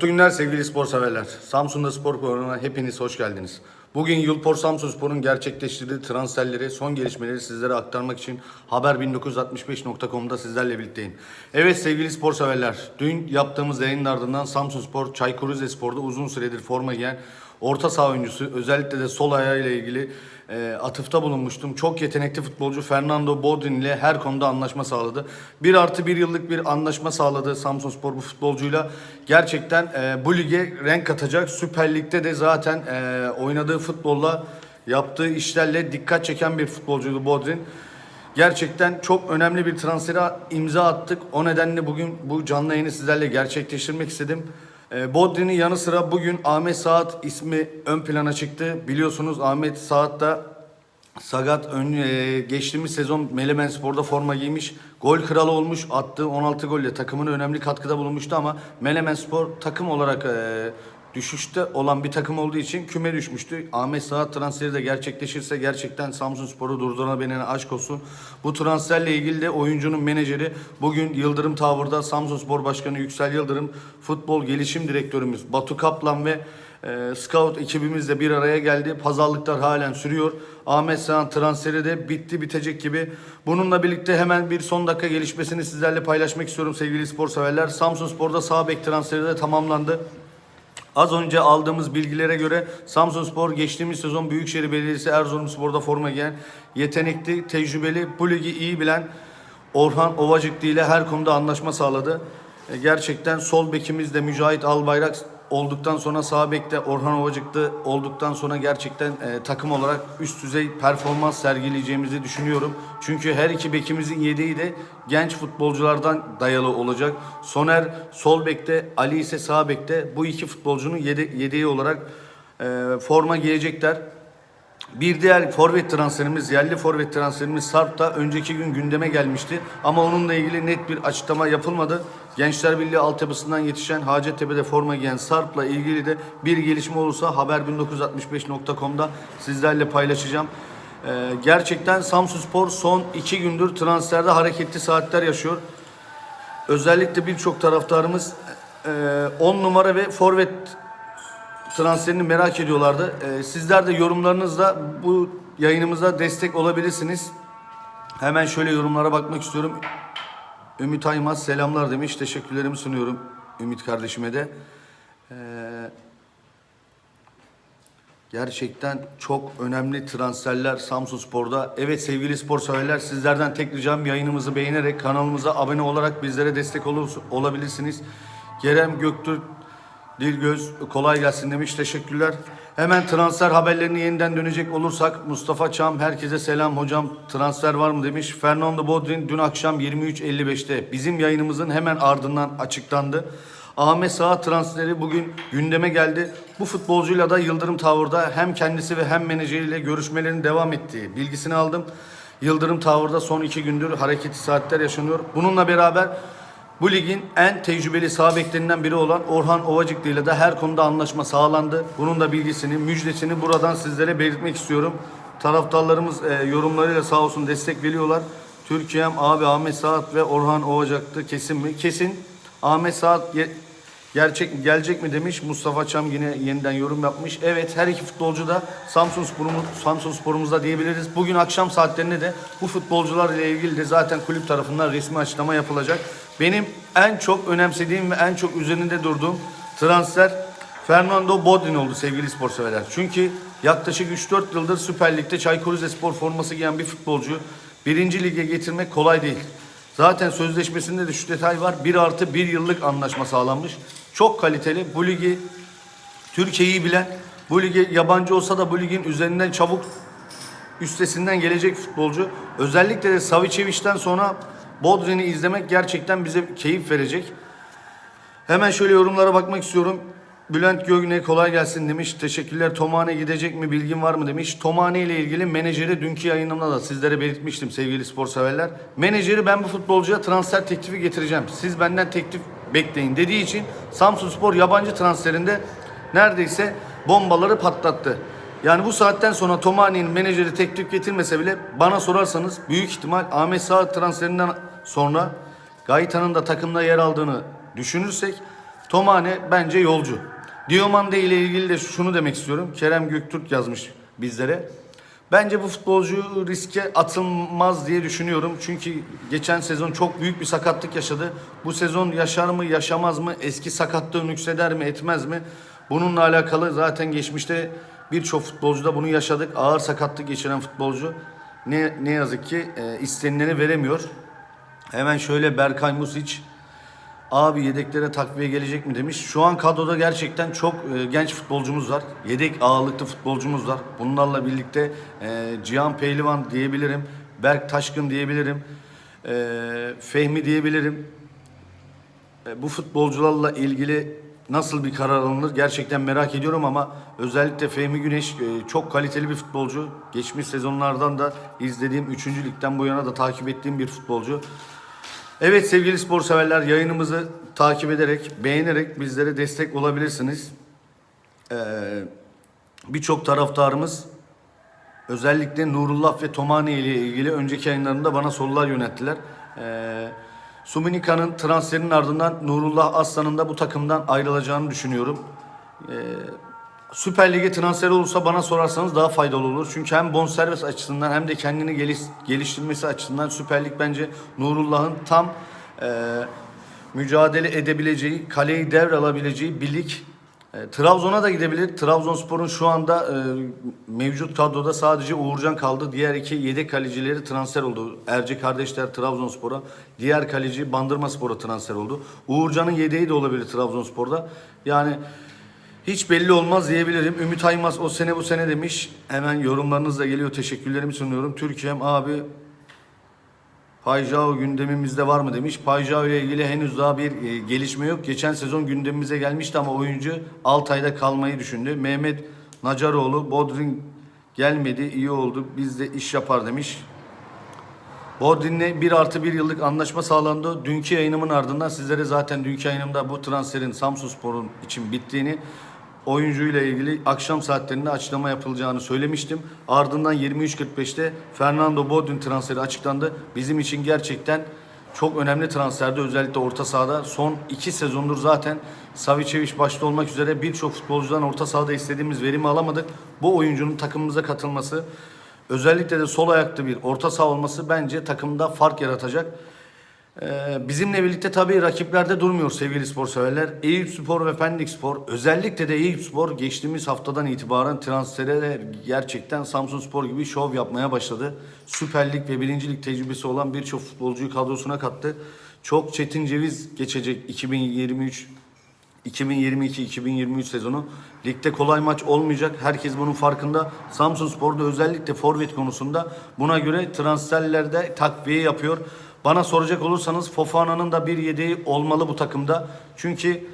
Mutlu günler sevgili spor severler. Samsun'da spor programına hepiniz hoş geldiniz. Bugün Yılpor Samsun Spor'un gerçekleştirdiği transferleri, son gelişmeleri sizlere aktarmak için haber1965.com'da sizlerle birlikteyim. Evet sevgili spor severler, dün yaptığımız yayının ardından Samsun Spor, Çaykur Rizespor'da uzun süredir forma giyen orta saha oyuncusu, özellikle de sol ayağıyla ilgili e, atıfta bulunmuştum. Çok yetenekli futbolcu Fernando Bodrin ile her konuda anlaşma sağladı. Bir artı bir yıllık bir anlaşma sağladı Samsun Spor bu futbolcuyla. Gerçekten e, bu lige renk katacak. Süper Lig'de de zaten e, oynadığı futbolla yaptığı işlerle dikkat çeken bir futbolcuydu Bodrin. Gerçekten çok önemli bir transfere imza attık. O nedenle bugün bu canlı yayını sizlerle gerçekleştirmek istedim. Ee, Bodri'nin yanı sıra bugün Ahmet Saat ismi ön plana çıktı. Biliyorsunuz Ahmet Saat da Sagat ön, e, geçtiğimiz sezon Melemen Spor'da forma giymiş. Gol kralı olmuş. Attığı 16 golle takımına önemli katkıda bulunmuştu ama Melemen Spor takım olarak e, düşüşte olan bir takım olduğu için küme düşmüştü. Ahmet Saat transferi de gerçekleşirse gerçekten Samsun Spor'u durdurabilene aşk olsun. Bu transferle ilgili de oyuncunun menajeri bugün Yıldırım Tavır'da Samsun Spor Başkanı Yüksel Yıldırım, futbol gelişim direktörümüz Batu Kaplan ve e, scout ekibimiz de bir araya geldi. Pazarlıklar halen sürüyor. Ahmet Sağan transferi de bitti bitecek gibi. Bununla birlikte hemen bir son dakika gelişmesini sizlerle paylaşmak istiyorum sevgili spor severler. Samsun Spor'da sağ bek transferi de tamamlandı. Az önce aldığımız bilgilere göre Samsunspor geçtiğimiz sezon Büyükşehir Belediyesi Erzurumspor'da forma giyen yetenekli, tecrübeli, bu ligi iyi bilen Orhan Ovacıklı ile her konuda anlaşma sağladı. E, Gerçekten sol bekimiz de Mücahit Albayrak olduktan sonra sağ bekte Orhan Ovacıklı olduktan sonra gerçekten e, takım olarak üst düzey performans sergileyeceğimizi düşünüyorum. Çünkü her iki bekimizin yedeği de genç futbolculardan dayalı olacak. Soner sol bekte, Ali ise sağ bekte. Bu iki futbolcunun yede- yedeği olarak e, forma giyecekler. Bir diğer forvet transferimiz, yerli forvet transferimiz Sarp da önceki gün gündeme gelmişti. Ama onunla ilgili net bir açıklama yapılmadı. Gençler Birliği altyapısından yetişen Hacettepe'de forma giyen Sarp'la ilgili de bir gelişme olursa haber1965.com'da sizlerle paylaşacağım. Ee, gerçekten Samsunspor son iki gündür transferde hareketli saatler yaşıyor. Özellikle birçok taraftarımız 10 numara ve forvet transferini merak ediyorlardı. Ee, sizler de yorumlarınızla bu yayınımıza destek olabilirsiniz. Hemen şöyle yorumlara bakmak istiyorum. Ümit Aymaz selamlar demiş. Teşekkürlerimi sunuyorum Ümit kardeşime de. Ee, gerçekten çok önemli transferler Samsun Spor'da. Evet sevgili spor severler sizlerden tek ricam yayınımızı beğenerek kanalımıza abone olarak bizlere destek olur, olabilirsiniz. Kerem Göktürk Dilgöz kolay gelsin demiş. Teşekkürler. Hemen transfer haberlerine yeniden dönecek olursak Mustafa Çam herkese selam hocam transfer var mı demiş. Fernando Bodrin dün akşam 23.55'te bizim yayınımızın hemen ardından açıklandı. Ahmet Sağ transferi bugün gündeme geldi. Bu futbolcuyla da Yıldırım Tavır'da hem kendisi ve hem menajeriyle görüşmelerin devam ettiği bilgisini aldım. Yıldırım Tavır'da son iki gündür hareketli saatler yaşanıyor. Bununla beraber bu ligin en tecrübeli sağ beklerinden biri olan Orhan Ovacıklı ile de her konuda anlaşma sağlandı. Bunun da bilgisini, müjdesini buradan sizlere belirtmek istiyorum. Taraftarlarımız e, yorumlarıyla sağ olsun destek veriyorlar. Türkiye'm abi Ahmet Saat ve Orhan Ovacıklı kesin mi? Kesin. Ahmet Saat gerçek gelecek mi demiş. Mustafa Çam yine yeniden yorum yapmış. Evet her iki futbolcu da Samsun Spor'umuz, Samsun Spor'umuzda diyebiliriz. Bugün akşam saatlerinde de bu futbolcular ile ilgili de zaten kulüp tarafından resmi açıklama yapılacak. Benim en çok önemsediğim ve en çok üzerinde durduğum transfer Fernando Bodrin oldu sevgili spor severler. Çünkü yaklaşık 3-4 yıldır Süper Lig'de Çaykur Rizespor forması giyen bir futbolcu birinci lige getirmek kolay değil. Zaten sözleşmesinde de şu detay var. 1 artı 1 yıllık anlaşma sağlanmış. Çok kaliteli. Bu ligi Türkiye'yi bilen, bu lige yabancı olsa da bu ligin üzerinden çabuk üstesinden gelecek futbolcu. Özellikle de Savicevic'ten sonra Bodrin'i izlemek gerçekten bize keyif verecek. Hemen şöyle yorumlara bakmak istiyorum. Bülent Gögne kolay gelsin demiş. Teşekkürler. Tomane gidecek mi bilgin var mı demiş. Tomane ile ilgili menajeri dünkü yayınımda da sizlere belirtmiştim sevgili spor severler. Menajeri ben bu futbolcuya transfer teklifi getireceğim. Siz benden teklif bekleyin dediği için Samsun Spor yabancı transferinde neredeyse bombaları patlattı. Yani bu saatten sonra Tomani'nin menajeri teklif getirmese bile bana sorarsanız büyük ihtimal Ahmet Sağ transferinden sonra Gaytan'ın da takımda yer aldığını düşünürsek Tomane bence yolcu. Diomande ile ilgili de şunu demek istiyorum. Kerem Göktürk yazmış bizlere. Bence bu futbolcu riske atılmaz diye düşünüyorum. Çünkü geçen sezon çok büyük bir sakatlık yaşadı. Bu sezon yaşar mı yaşamaz mı? Eski sakatlığı nükseder mi etmez mi? Bununla alakalı zaten geçmişte birçok futbolcuda bunu yaşadık. Ağır sakatlık geçiren futbolcu ne, ne yazık ki e, istenileni veremiyor. Hemen şöyle Berkay Music Abi yedeklere takviye gelecek mi demiş. Şu an kadroda gerçekten çok e, genç futbolcumuz var. Yedek ağırlıklı futbolcumuz var. Bunlarla birlikte e, Cihan Pehlivan diyebilirim. Berk Taşkın diyebilirim. E, Fehmi diyebilirim. E, bu futbolcularla ilgili nasıl bir karar alınır gerçekten merak ediyorum ama özellikle Fehmi Güneş e, çok kaliteli bir futbolcu. Geçmiş sezonlardan da izlediğim 3. ligden bu yana da takip ettiğim bir futbolcu. Evet sevgili spor severler yayınımızı takip ederek, beğenerek bizlere destek olabilirsiniz. Ee, Birçok taraftarımız özellikle Nurullah ve Tomani ile ilgili önceki yayınlarında bana sorular yönelttiler. Ee, Suminika'nın transferinin ardından Nurullah Aslan'ın da bu takımdan ayrılacağını düşünüyorum. Ee, Süper Lig'e transfer olursa bana sorarsanız daha faydalı olur. Çünkü hem bonservis açısından hem de kendini geliş- geliştirmesi açısından Süper Lig bence Nurullah'ın tam e, mücadele edebileceği, kaleyi devralabileceği bir lig. E, Trabzon'a da gidebilir. Trabzonspor'un şu anda e, mevcut kadroda sadece Uğurcan kaldı. Diğer iki yedek kalecileri transfer oldu. Erci kardeşler Trabzonspor'a, diğer kaleci Bandırmaspor'a transfer oldu. Uğurcan'ın yedeği de olabilir Trabzonspor'da. Yani hiç belli olmaz diyebilirim. Ümit Aymaz o sene bu sene demiş. Hemen yorumlarınız da geliyor. Teşekkürlerimi sunuyorum. Türkiye'm abi Payjao gündemimizde var mı demiş. Payjao ile ilgili henüz daha bir e, gelişme yok. Geçen sezon gündemimize gelmişti ama oyuncu Altay'da kalmayı düşündü. Mehmet Nacaroğlu Bodrin gelmedi iyi oldu biz de iş yapar demiş. Bodrin'le 1 artı 1 yıllık anlaşma sağlandı. Dünkü yayınımın ardından sizlere zaten dünkü yayınımda bu transferin Samsunspor'un için bittiğini oyuncuyla ilgili akşam saatlerinde açıklama yapılacağını söylemiştim. Ardından 23.45'te Fernando Bodrin transferi açıklandı. Bizim için gerçekten çok önemli transferdi. Özellikle orta sahada son iki sezondur zaten Savicevic başta olmak üzere birçok futbolcudan orta sahada istediğimiz verimi alamadık. Bu oyuncunun takımımıza katılması özellikle de sol ayaklı bir orta saha olması bence takımda fark yaratacak. Ee, bizimle birlikte tabii rakiplerde durmuyor sevgili spor severler. Eyüp Spor ve Pendik Spor özellikle de Eyüp Spor geçtiğimiz haftadan itibaren transfere gerçekten Samsun Spor gibi şov yapmaya başladı. Süper Lig ve 1. Lig tecrübesi olan birçok futbolcuyu kadrosuna kattı. Çok çetin ceviz geçecek 2023 2022-2023 sezonu. Ligde kolay maç olmayacak. Herkes bunun farkında. Samsun Spor'da özellikle forvet konusunda buna göre transferlerde takviye yapıyor. Bana soracak olursanız Fofana'nın da bir yedeği olmalı bu takımda. Çünkü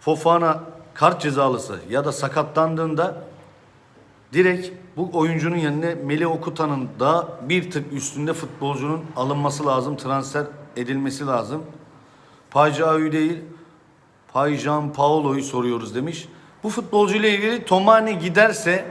Fofana kart cezalısı ya da sakatlandığında direkt bu oyuncunun yerine Melih Okuta'nın da bir tık üstünde futbolcunun alınması lazım. Transfer edilmesi lazım. Paja'yı değil Payjan Paolo'yu soruyoruz demiş. Bu futbolcu ile ilgili Tomane giderse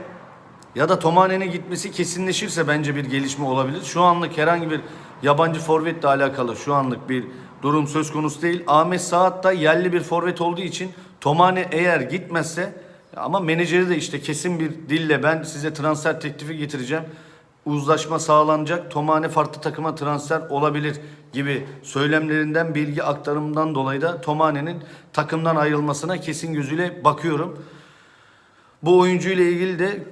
ya da Tomane'nin gitmesi kesinleşirse bence bir gelişme olabilir. Şu anlık herhangi bir yabancı forvetle alakalı şu anlık bir durum söz konusu değil. Ahmet Saat da yerli bir forvet olduğu için Tomane eğer gitmezse ama menajeri de işte kesin bir dille ben size transfer teklifi getireceğim. Uzlaşma sağlanacak. Tomane farklı takıma transfer olabilir gibi söylemlerinden bilgi aktarımından dolayı da Tomane'nin takımdan ayrılmasına kesin gözüyle bakıyorum. Bu oyuncu ile ilgili de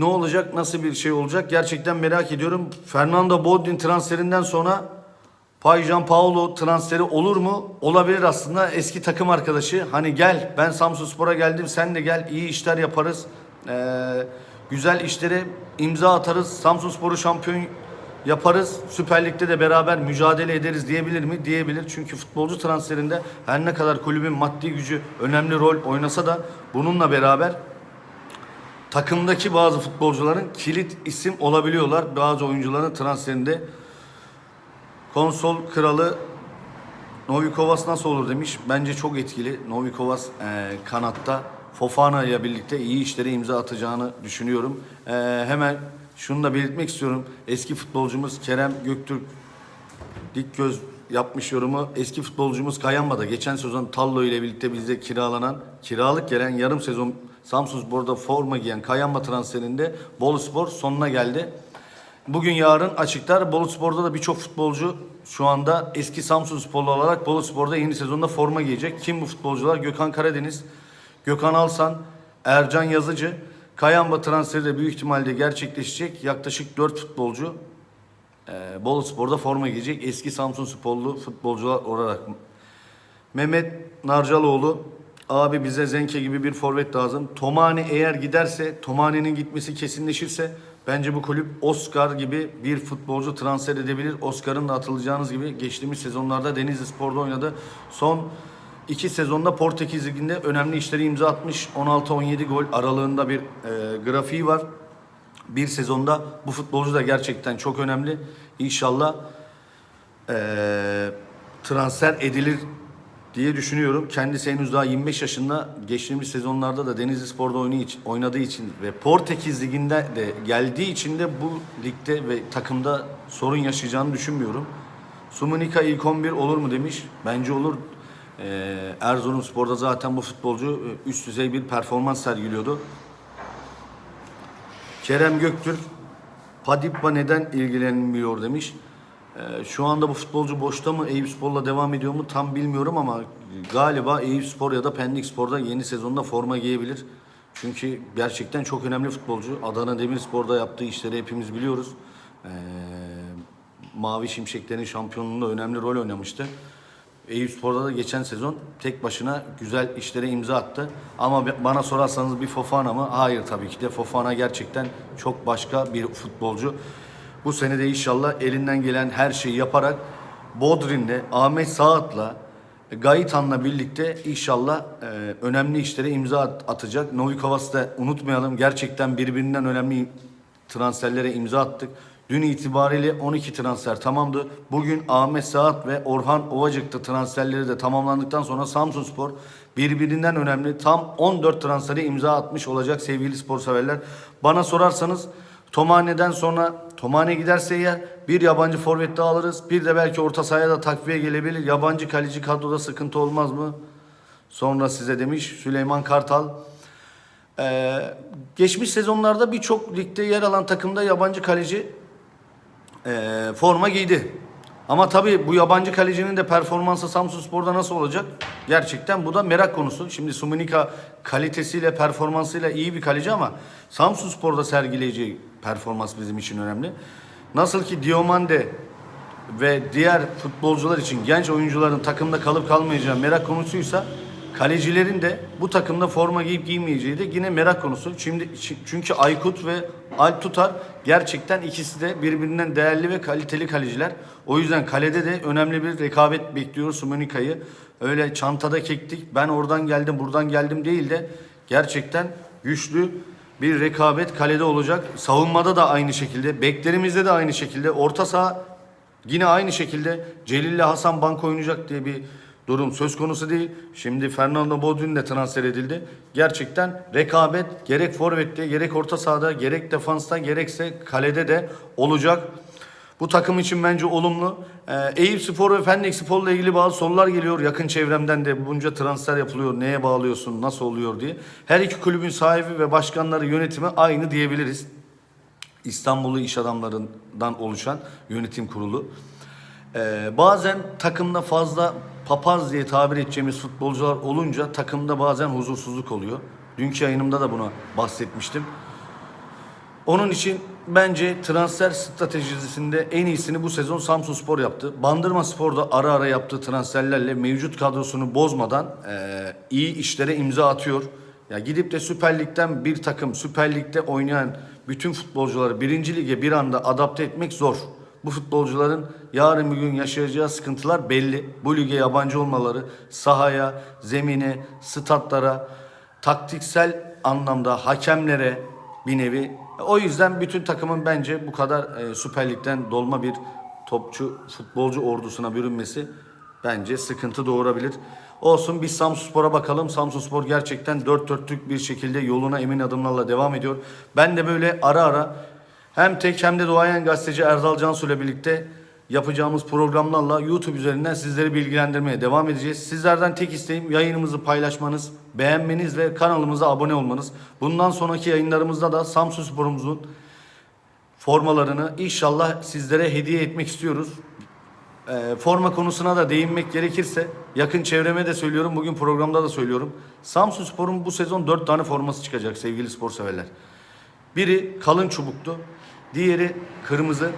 ne olacak, nasıl bir şey olacak gerçekten merak ediyorum. Fernando Bodin transferinden sonra Payjan Paulo transferi olur mu? Olabilir aslında. Eski takım arkadaşı. Hani gel ben Samsun Spor'a geldim sen de gel iyi işler yaparız. Ee, güzel işlere imza atarız. Samsun Spor'u şampiyon yaparız. Süper Lig'de de beraber mücadele ederiz diyebilir mi? Diyebilir. Çünkü futbolcu transferinde her ne kadar kulübün maddi gücü önemli rol oynasa da bununla beraber takımdaki bazı futbolcuların kilit isim olabiliyorlar. Bazı oyuncuların transferinde konsol kralı Novikovas nasıl olur demiş. Bence çok etkili. Novikovas e, kanatta Fofana ile birlikte iyi işlere imza atacağını düşünüyorum. E, hemen şunu da belirtmek istiyorum. Eski futbolcumuz Kerem Göktürk dik göz yapmış yorumu eski futbolcumuz Kayamba da geçen sezon Tallo ile birlikte bizde kiralanan, kiralık gelen yarım sezon Samsunspor'da forma giyen Kayamba transferinde Boluspor sonuna geldi. Bugün yarın açıklar. Boluspor'da da birçok futbolcu şu anda eski Samsunsporlu olarak Boluspor'da yeni sezonda forma giyecek. Kim bu futbolcular? Gökhan Karadeniz, Gökhan Alsan, Ercan Yazıcı. Kayamba transferi de büyük ihtimalle gerçekleşecek. Yaklaşık 4 futbolcu e, Bolu Spor'da forma giyecek. Eski Samsun Sporlu futbolcular olarak. Mehmet Narcaloğlu abi bize Zenke gibi bir forvet lazım. Tomani eğer giderse, Tomani'nin gitmesi kesinleşirse bence bu kulüp Oscar gibi bir futbolcu transfer edebilir. Oscar'ın da atılacağınız gibi geçtiğimiz sezonlarda Denizli Spor'da oynadı. Son iki sezonda Portekiz Ligi'nde önemli işleri imza atmış. 16-17 gol aralığında bir e, grafiği var bir sezonda bu futbolcu da gerçekten çok önemli. İnşallah eee, transfer edilir diye düşünüyorum. Kendisi henüz daha 25 yaşında. Geçtiğimiz sezonlarda da Denizli Spor'da oynadığı için ve Portekiz Ligi'nde de geldiği için de bu ligde ve takımda sorun yaşayacağını düşünmüyorum. Sumunika ilk 11 olur mu demiş. Bence olur. Eee Erzurumspor'da zaten bu futbolcu e, üst düzey bir performans sergiliyordu. Kerem Göktürk, Padippa neden ilgilenmiyor demiş. Ee, şu anda bu futbolcu boşta mı, Eyüpspor'la devam ediyor mu tam bilmiyorum ama galiba Eyüpspor ya da Pendik Spor'da yeni sezonda forma giyebilir. Çünkü gerçekten çok önemli futbolcu. Adana Demirspor'da yaptığı işleri hepimiz biliyoruz. Ee, Mavi Şimşeklerin şampiyonluğunda önemli rol oynamıştı. Eyüpspor'da da geçen sezon tek başına güzel işlere imza attı. Ama bana sorarsanız bir Fofana mı? Hayır tabii ki de Fofana gerçekten çok başka bir futbolcu. Bu sene de inşallah elinden gelen her şeyi yaparak Bodrin'le, Ahmet Saat'la, Gayitan'la birlikte inşallah e, önemli işlere imza at- atacak. Novikovas'ı da unutmayalım. Gerçekten birbirinden önemli transferlere imza attık. Dün itibariyle 12 transfer tamamdı. Bugün Ahmet Saat ve Orhan Ovacık'ta transferleri de tamamlandıktan sonra Samsunspor birbirinden önemli tam 14 transferi imza atmış olacak sevgili spor severler. Bana sorarsanız Tomane'den sonra Tomane giderse eğer bir yabancı forvet daha alırız. Bir de belki orta sahaya da takviye gelebilir. Yabancı kaleci kadroda sıkıntı olmaz mı? Sonra size demiş Süleyman Kartal. Ee, geçmiş sezonlarda birçok ligde yer alan takımda yabancı kaleci e, forma giydi. Ama tabii bu yabancı kalecinin de performansı Samsunspor'da nasıl olacak? Gerçekten bu da merak konusu. Şimdi Sumunika kalitesiyle, performansıyla iyi bir kaleci ama Samsunspor'da sergileyeceği performans bizim için önemli. Nasıl ki Diomande ve diğer futbolcular için genç oyuncuların takımda kalıp kalmayacağı merak konusuysa kalecilerin de bu takımda forma giyip giymeyeceği de yine merak konusu. Şimdi çünkü Aykut ve Alp Tutar gerçekten ikisi de birbirinden değerli ve kaliteli kaleciler. O yüzden kalede de önemli bir rekabet bekliyoruz Sumonika'yı. Öyle çantada kektik ben oradan geldim buradan geldim değil de gerçekten güçlü bir rekabet kalede olacak. Savunmada da aynı şekilde, beklerimizde de aynı şekilde, orta saha Yine aynı şekilde Celil ile Hasan bank oynayacak diye bir durum söz konusu değil. Şimdi Fernando Bodrin de transfer edildi. Gerçekten rekabet gerek forvette gerek orta sahada gerek defansta gerekse kalede de olacak. Bu takım için bence olumlu. Ee, Eyüp Spor ve Pendik Spor'la ilgili bazı sorular geliyor. Yakın çevremden de bunca transfer yapılıyor. Neye bağlıyorsun, nasıl oluyor diye. Her iki kulübün sahibi ve başkanları yönetimi aynı diyebiliriz. İstanbullu iş adamlarından oluşan yönetim kurulu. Ee, bazen takımda fazla papaz diye tabir edeceğimiz futbolcular olunca takımda bazen huzursuzluk oluyor. Dünkü yayınımda da buna bahsetmiştim. Onun için bence transfer stratejisinde en iyisini bu sezon Samsun Spor yaptı. Bandırma Spor da ara ara yaptığı transferlerle mevcut kadrosunu bozmadan eee, iyi işlere imza atıyor. Ya gidip de Süper Lig'den bir takım Süper Lig'de oynayan bütün futbolcuları birinci lige bir anda adapte etmek zor. Bu futbolcuların yarın bir gün yaşayacağı sıkıntılar belli. Bu lige yabancı olmaları sahaya, zemine, statlara, taktiksel anlamda hakemlere bir nevi. O yüzden bütün takımın bence bu kadar e, Süper Lig'den dolma bir topçu, futbolcu ordusuna bürünmesi bence sıkıntı doğurabilir. Olsun biz Samsunspor'a bakalım. Samsunspor gerçekten dört dörtlük bir şekilde yoluna emin adımlarla devam ediyor. Ben de böyle ara ara hem tek hem de duayen gazeteci Erdal Cansu ile birlikte yapacağımız programlarla YouTube üzerinden sizleri bilgilendirmeye devam edeceğiz. Sizlerden tek isteğim yayınımızı paylaşmanız, beğenmeniz ve kanalımıza abone olmanız. Bundan sonraki yayınlarımızda da Samsun Spor'umuzun formalarını inşallah sizlere hediye etmek istiyoruz. Ee, forma konusuna da değinmek gerekirse yakın çevreme de söylüyorum bugün programda da söylüyorum. Samsun Spor'un bu sezon 4 tane forması çıkacak sevgili spor severler. Biri kalın çubuktu, diğeri kırmızı,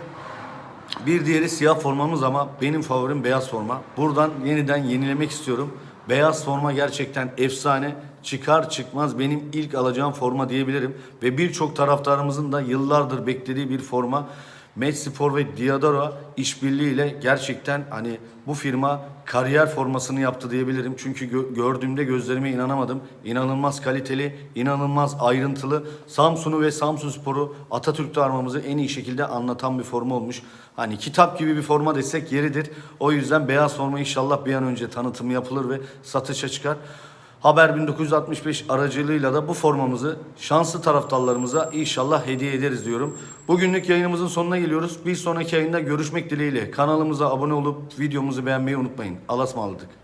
bir diğeri siyah formamız ama benim favorim beyaz forma. Buradan yeniden yenilemek istiyorum. Beyaz forma gerçekten efsane. Çıkar çıkmaz benim ilk alacağım forma diyebilirim. Ve birçok taraftarımızın da yıllardır beklediği bir forma. Match Spor ve Diadora işbirliğiyle gerçekten hani bu firma kariyer formasını yaptı diyebilirim. Çünkü gö- gördüğümde gözlerime inanamadım. İnanılmaz kaliteli, inanılmaz ayrıntılı. Samsun'u ve Samsun Spor'u Atatürk'te armamızı en iyi şekilde anlatan bir forma olmuş. Hani kitap gibi bir forma desek yeridir. O yüzden beyaz forma inşallah bir an önce tanıtımı yapılır ve satışa çıkar. Haber 1965 aracılığıyla da bu formamızı şanslı taraftarlarımıza inşallah hediye ederiz diyorum. Bugünlük yayınımızın sonuna geliyoruz. Bir sonraki yayında görüşmek dileğiyle. Kanalımıza abone olup videomuzu beğenmeyi unutmayın. Allah'a ısmarladık.